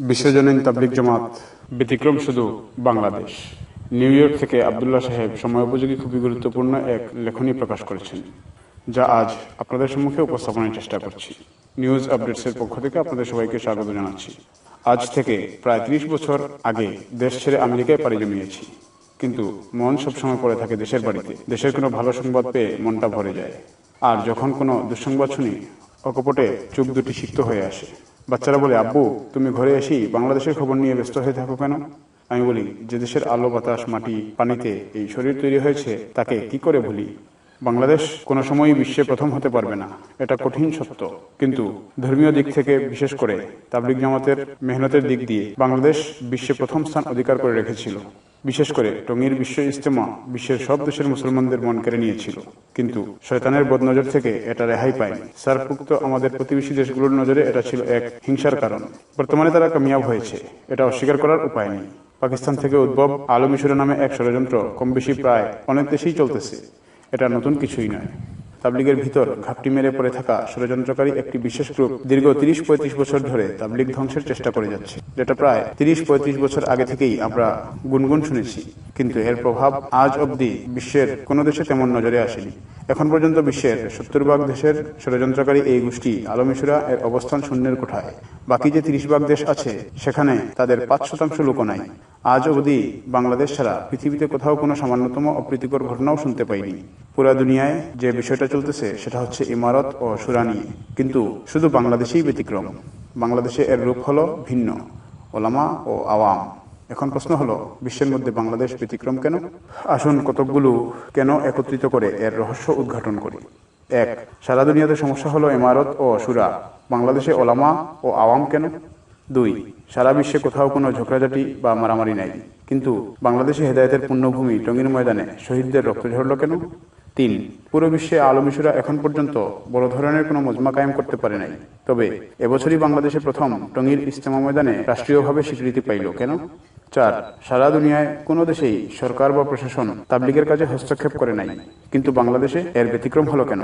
বিশ্বজনীন তাবলিক জামাত ব্যতিক্রম শুধু বাংলাদেশ। নিউ ইয়র্ক থেকে আবদুল্লাহ সাহেব সময়োপযোগী খুবই গুরুত্বপূর্ণ এক লেখনী প্রকাশ করেছেন, যা আজ আপনাদের সম্মুখে উপস্থাপনের চেষ্টা করছি। নিউজ আপডেটসের পক্ষ থেকে আপনাদের সবাইকে স্বাগত জানাচ্ছি। আজ থেকে প্রায় ত্রিশ বছর আগে দেশ ছেড়ে আমেরিকায় পাড়ি জমিয়েছি। কিন্তু মন সবসময় পড়ে থাকে দেশের বাড়িতে। দেশের কোনো ভালো সংবাদ পেয়ে মনটা ভরে যায়। আর যখন কোনো দুঃসংবাদ শুনি, অকপটে চোখ দুটি সিক্ত হয়ে আসে। বাচ্চারা বলে, আব্বু, তুমি ঘরে এসেই বাংলাদেশের খবর নিয়ে ব্যস্ত হয়ে থাকো কেন? আমি বলি, যে দেশের আলো, বাতাস, মাটি, পানিতে এই শরীর তৈরি হয়েছে, তাকে কি করে ভুলি? বাংলাদেশ কোনো সময়ই বিশ্বে প্রথম হতে পারবে না। এটা কঠিন সত্য। কিন্তু ধর্মীয় দিক থেকে, বিশেষ করে তাবলিক জামাতের মেহনতের দিক দিয়ে, বাংলাদেশ বিশ্বে প্রথম স্থান অধিকার করে রেখেছিল। বিশেষ করে টঙ্গীর বিশ্ব ইস্তেমা বিশ্বের সব দেশের মুসলমানদের মন কেড়ে নিয়েছিল। কিন্তু শয়তানের বদনজর থেকে এটা রেহাই পায়নি। সারপুক্ত আমাদের প্রতিবেশী দেশগুলোর নজরে এটা ছিল এক হিংসার কারণ। বর্তমানে তারা কামিয়াব হয়েছে। এটা অস্বীকার করার উপায় নেই। পাকিস্তান থেকে উদ্ভব আলো মিশর নামে এক ষড়যন্ত্র কম বেশি প্রায় অনেক দেশেই চলতেছে। এটা নতুন কিছুই নয়। তাবলিগের ভিতর ঘাপটি মেরে পড়ে থাকা ষড়যন্ত্রকারী একটি বিশেষ গ্রুপ দীর্ঘ তিরিশ পঁয়ত্রিশ বছর ধরে তাবলিগ ধ্বংসের চেষ্টা করে যাচ্ছে। যেটা প্রায় তিরিশ পঁয়ত্রিশ বছর আগে থেকেই আমরা গুনগুন শুনেছি। কিন্তু এর প্রভাব আজ অবধি বিশ্বের কোনো দেশে তেমন নজরে আসেনি। এখন পর্যন্ত বিশ্বের সত্তর ভাগ দেশের ষড়যন্ত্রকারী এই গোষ্ঠী আলমিশুরা এর অবস্থান শূন্যের কোঠায়। বাকি যে তিরিশ ভাগ দেশ আছে, সেখানে তাদের পাঁচ শতাংশ লোক নাই। আজ অবধি বাংলাদেশ ছাড়া পৃথিবীতে কোথাও কোনো সামান্যতম অপ্রীতিকর ঘটনাও শুনতে পাইনি। পুরা দুনিয়ায় যে বিষয়টা চলতেছে, সেটা হচ্ছে ইমারত ও সুরা নিয়ে কিন্তু শুধু বাংলাদেশেই ব্যতিক্রম। বাংলাদেশে এর রূপ হলো ভিন্ন। ওলামা ও আওয়াম। এখন প্রশ্ন হলো, বিশ্বের মধ্যে বাংলাদেশ ব্যতিক্রম কেন? আসুন কতকগুলো কেন একত্রিত করে এর রহস্য উদ্ঘাটন করি। এক, সারা দুনিয়াতে সমস্যা হলো ইমারত ও সুরা বাংলাদেশে ওলামা ও আওয়াম কেন? দুই, সারা বিশ্বে কোথাও কোনো ঝগড়াঝাটি বা মারামারি নাই। কিন্তু বাংলাদেশে হেদায়তের পূর্ণভূমি টঙ্গীর ময়দানে শহীদদের রক্ত ঝরল কেন? তিন, পুরো বিশ্বে আলমিশুরা এখন পর্যন্ত বড় ধরনের কোনো মজমা কায়েম করতে পারে নাই। তবে এবছরই বাংলাদেশে প্রথম টঙ্গীর ইস্তেমা ময়দানে রাষ্ট্রীয়ভাবে স্বীকৃতি পাইল কেন? চার, সারা দুনিয়ায় কোনো দেশেই সরকার বা প্রশাসন তাবলিগের কাজে হস্তক্ষেপ করে নাই। কিন্তু বাংলাদেশে এর ব্যতিক্রম হলো কেন?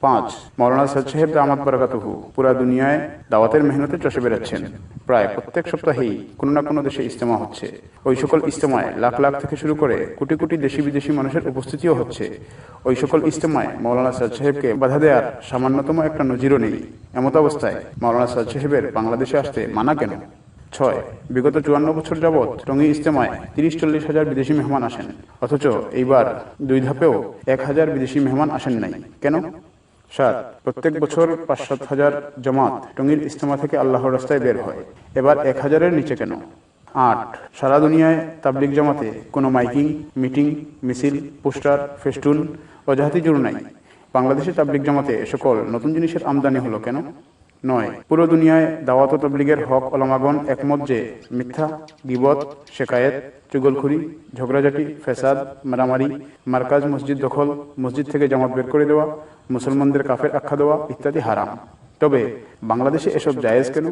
পাঁচ, মৌলানা সৈয়দ সাহেব দামাত বারাকাতুহু পুরা দুনিয়ায় দাওয়াতের মেহনতে চষে বেড়াচ্ছেন। প্রায় প্রত্যেক সপ্তাহেই কোনো না কোনো দেশে ইস্তেমা হচ্ছে। ওই সকল ইস্তেমায় লাখ লাখ থেকে শুরু করে কোটি কোটি দেশি বিদেশি মানুষের উপস্থিতিও হচ্ছে। ওই সকল ইস্তেমায় মৌলানা সৈয়দ সাহেবকে বাধা দেওয়ার সামান্যতম একটা নজিরও নেই। এমত অবস্থায় মৌলানা সৈয়দ সাহেবের বাংলাদেশে আসতে মানা কেন? ছয়, বিগত চুয়ান্ন বছর যাবৎ টঙ্গী ইস্তেমায় তিরিশ চল্লিশ হাজার বিদেশি মেহমান আসেন। অথচ এইবার দুই ধাপেও এক হাজার বিদেশি মেহমান আসেন নাই। কেন? সাত, প্রত্যেক বছর পাঁচ সাত হাজার জামাত টঙ্গীর ইস্তেমা থেকে আল্লাহর রাস্তায় বের হয়। এবার এক হাজারের নিচে কেন? আট, সারা দুনিয়ায় তাবলিক জামাতে কোনো মাইকিং, মিটিং, মিছিল, পোস্টার, ফেস্টুন, অজাহাতি জোর নাই। বাংলাদেশে তাবলিক জামাতে সকল নতুন জিনিসের আমদানি হলো কেন? নয়। পুরো দুনিয়ায় দাওয়াত তবলিগের হক অলমাগন একমত যে মিথ্যা, গিবত, শেকায়েত, চুগলখুরি, ঝগড়াঝাটি ফেসাদ মারামারি, মার্কাজ, মসজিদ দখল, মসজিদ থেকে জামাত বের করে দেওয়া, মুসলমানদের কাফের আখ্যা দেওয়া ইত্যাদি হারাম। তবে বাংলাদেশে এসব জায়েজ কেন?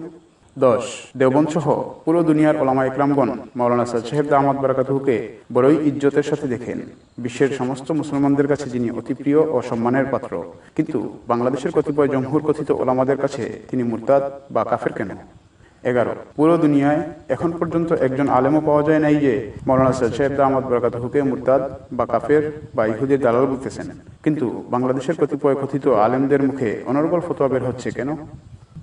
দশ। দেওবন সহ পুরো দুনিয়ার ওলামা ইকরামগণ মৌলানা সাদ সাহেব দাহমদ বারাকাতুহুকে বড়ই ইজ্জতের সাথে দেখেন। বিশ্বের সমস্ত মুসলমানদের কাছে যিনি অতি প্রিয় ও সম্মানের পাত্র। কিন্তু বাংলাদেশের কতিপয় জমহুর কথিত ওলামাদের কাছে তিনি মুরতাদ বা কাফের কেন? এগারো। পুরো দুনিয়ায় এখন পর্যন্ত একজন আলেমও পাওয়া যায় নাই যে মৌলানা সৈয়দ সাহেব আহমদ বরকাতহুকে মুরতাদ বা কাফের বা ইহুদের দালাল বলতেছেন। কিন্তু বাংলাদেশের কতিপয় কথিত আলেমদের মুখে অনর্গল ফতোয়া বের হচ্ছে কেন?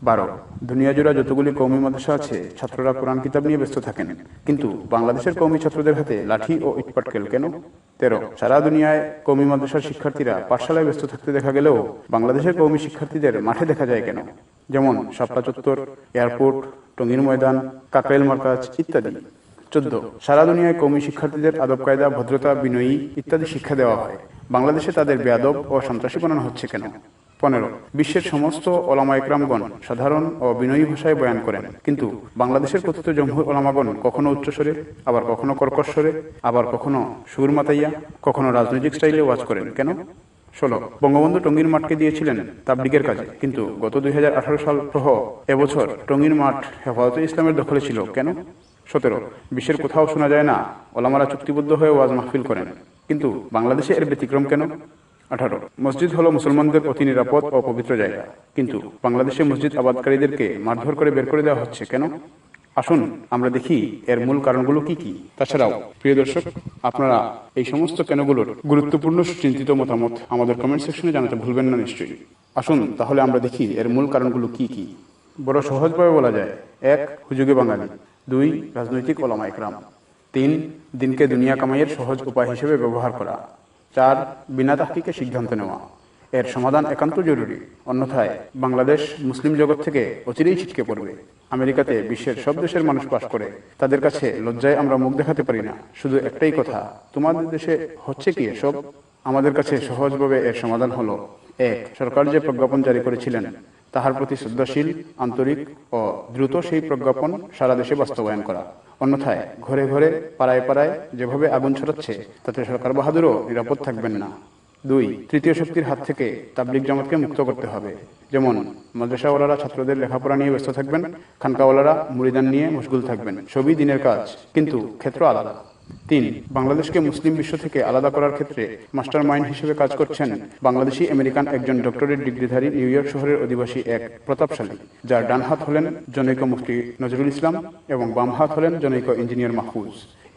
বারো। দুনিয়া জুড়া যতগুলি কৌমি মাদ্রাসা আছে, ছাত্ররা কোরআন কিতাব নিয়ে ব্যস্ত থাকেন। কিন্তু বাংলাদেশের কৌমি ছাত্রদের হাতে লাঠি ও ইটপাটকেল কেন? তেরো, সারা দুনিয়ায় কৌমি মাদ্রাসার শিক্ষার্থীরা পাঠশালায় ব্যস্ত থাকতে দেখা গেলেও বাংলাদেশের কৌমি শিক্ষার্থীদের মাঠে দেখা যায় কেন? যেমন শাপলা চত্বর, এয়ারপোর্ট, টঙ্গীর ময়দান, কাকরাইল মার্কাজ ইত্যাদি। চোদ্দ, সারা দুনিয়ায় কৌমি শিক্ষার্থীদের আদব কায়দা, ভদ্রতা, বিনয়ী ইত্যাদি শিক্ষা দেওয়া হয়। বাংলাদেশে তাদের বেয়াদব ও সন্ত্রাসী বানানো হচ্ছে কেন? পনেরো। বিশ্বের সমস্ত ওলামা একরামগণ সাধারণ ও বিনয়ী ভাষায় বয়ান করেন। কিন্তু বাংলাদেশের কথিত জমহুর ওলামাগণ কখনো উচ্চস্বরে, আবার কখনো কর্কশ্বরে আবার কখনো সুর মাতাইয়া কখনো রাজনৈতিক স্টাইলে ওয়াজ করেন। কেন? ষোলো। বঙ্গবন্ধু টঙ্গীর মাঠকে দিয়েছিলেন তাবলিগের কাজে। কিন্তু গত দুই হাজার আঠারো সাল সহ এবছর টঙ্গীর মাঠ হেফাজতে ইসলামের দখলে ছিল। কেন? সতেরো। বিশ্বের কোথাও শোনা যায় না ওলামারা চুক্তিবদ্ধ হয়ে ওয়াজ মাহফিল করেন। কিন্তু বাংলাদেশে এর ব্যতিক্রম কেন? আঠারো। মসজিদ হলো মুসলমানদের অতি নিরাপদ ও পবিত্র জায়গা। কিন্তু বাংলাদেশে মসজিদ আবাদকারীদেরকে মারধর করে বের করে দেওয়া হচ্ছে কেন? আসুন, আমরা দেখি এর মূল কারণগুলো কি কি। তাছাড়াও, প্রিয় দর্শক, আপনারা এই সমস্ত কেনগুলোর গুরুত্বপূর্ণ সুচিন্তিত মতামত আমাদের কমেন্ট সেকশনে জানাতে ভুলবেন না নিশ্চয়ই। আসুন, তাহলে আমরা দেখি এর মূল কারণগুলো কি কি। বড় সহজভাবে বলা যায়, এক, হুজুগে বাঙালি। দুই, রাজনৈতিক ওলামা একরাম। তিন, দিনকে দুনিয়া কামাইয়ের সহজ উপায় হিসেবে ব্যবহার করা। চার বিনা তাহকিকে সিদ্ধান্ত নেওয়া। এর সমাধান একান্ত জরুরি, অন্যথায় বাংলাদেশ মুসলিম জগৎ থেকে অচিরেই ছিটকে পড়বে। আমেরিকাতে বিশ্বের সব দেশের মানুষ বাস করে, তাদের কাছে লজ্জায় আমরা মুখ দেখাতে পারি না। শুধু একটাই কথা, তোমাদের দেশে হচ্ছে কি এসব? আমাদের কাছে সহজভাবে এর সমাধান হলো। এক, সরকার যে প্রজ্ঞাপন জারি করেছিলেন তাহার প্রতি শ্রদ্ধাশীল, আন্তরিক ও দ্রুত সেই প্রজ্ঞাপন সারা দেশে বাস্তবায়ন করা। অন্যথায় ঘরে ঘরে, পাড়ায় পাড়ায় যেভাবে আগুন ছড়াচ্ছে, তাতে সরকার বাহাদুরও নিরাপদ থাকবেন না। দুই, তৃতীয় শক্তির হাত থেকে তাবলিক জামাতকে মুক্ত করতে হবে। যেমন, মাদ্রাসাওয়ালারা ছাত্রদের লেখাপড়া নিয়ে ব্যস্ত থাকবেন, খানকাওয়ালারা মুড়িদান নিয়ে মুশগুল থাকবেন। সবই দিনের কাজ, কিন্তু ক্ষেত্র আলাদা। তিন, বাংলাদেশকে মুসলিম বিশ্ব থেকে আলাদা করার ক্ষেত্রে মাস্টার মাইন্ড হিসেবে কাজ করছেন বাংলাদেশি আমেরিকান একজন ডক্টরেট ডিগ্রিধারী নিউ ইয়র্ক শহরের অধিবাসী এক প্রতাপশালী, যার ডান হাত হলেন জনৈক মুফতি নজরুল ইসলাম এবং বাম হাত হলেন জনৈক ইঞ্জিনিয়ার মাহফুজ।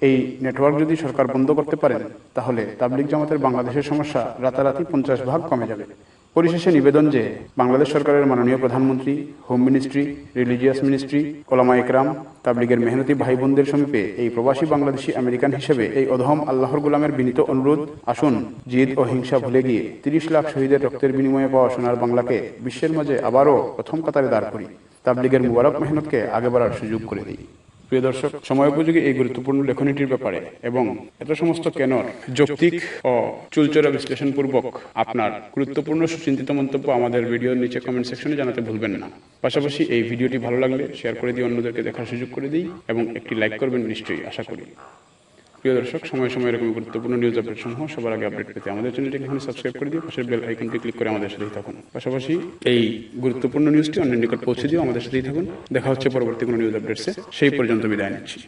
এই নেটওয়ার্ক যদি সরকার বন্ধ করতে পারেন, তাহলে তাবলিক জামাতের বাংলাদেশের সমস্যা রাতারাতি পঞ্চাশ ভাগ কমে যাবে। পরিশেষে নিবেদন যে বাংলাদেশ সরকারের মাননীয় প্রধানমন্ত্রী হোম মিনিস্ট্রি রিলিজিয়াস মিনিস্ট্রি ওলামা একরাম, তাবলিগের মেহনতি ভাই বোনদের সমীপে এই প্রবাসী বাংলাদেশি আমেরিকান হিসেবে এই অধম আল্লাহর গোলামের বিনীত অনুরোধ, আসুন জিদ ও হিংসা ভুলে গিয়ে তিরিশ লাখ শহীদের রক্তের বিনিময়ে পাওয়া সোনার বাংলাকে বিশ্বের মাঝে আবারও প্রথম কাতারে দাঁড় করি। তাবলিগের মুবারক মেহনতকে আগে বাড়ার সুযোগ করে দিই। প্রিয় দর্শক, সময় উপযোগী এই গুরুত্বপূর্ণ লেখনীটির ব্যাপারে এবং এত সমস্ত কেনর, যৌক্তিক ও চুলচরা বিশ্লেষণপূর্বক আপনার গুরুত্বপূর্ণ সুচিন্তিত মন্তব্য আমাদের ভিডিওর নিচে কমেন্ট সেকশনে জানাতে ভুলবেন না। পাশাপাশি এই ভিডিওটি ভালো লাগলে শেয়ার করে দিয়ে অন্যদেরকে দেখার সুযোগ করে দিই এবং একটি লাইক করবেন নিশ্চয়ই, আশা করি। প্রিয় দর্শক, সময় সময় এরকম গুরুত্বপূর্ণ নিউজ আপডেট সমূহ সবার আগে আপডেট পেতে আমাদের চ্যানেলটিকে এখানে সাবস্ক্রাইব করে দিও, পাশের বেল আইকনটি ক্লিক করে আমাদের সাথেই থাকুন। পাশাপাশি এই গুরুত্বপূর্ণ নিউজটি অন্যের নিকট পৌঁছে দিয়ে আমাদের সাথেই থাকুন। দেখা হচ্ছে পরবর্তী কোনো নিউজ আপডেটসে সেই পর্যন্ত বিদায় নিচ্ছি।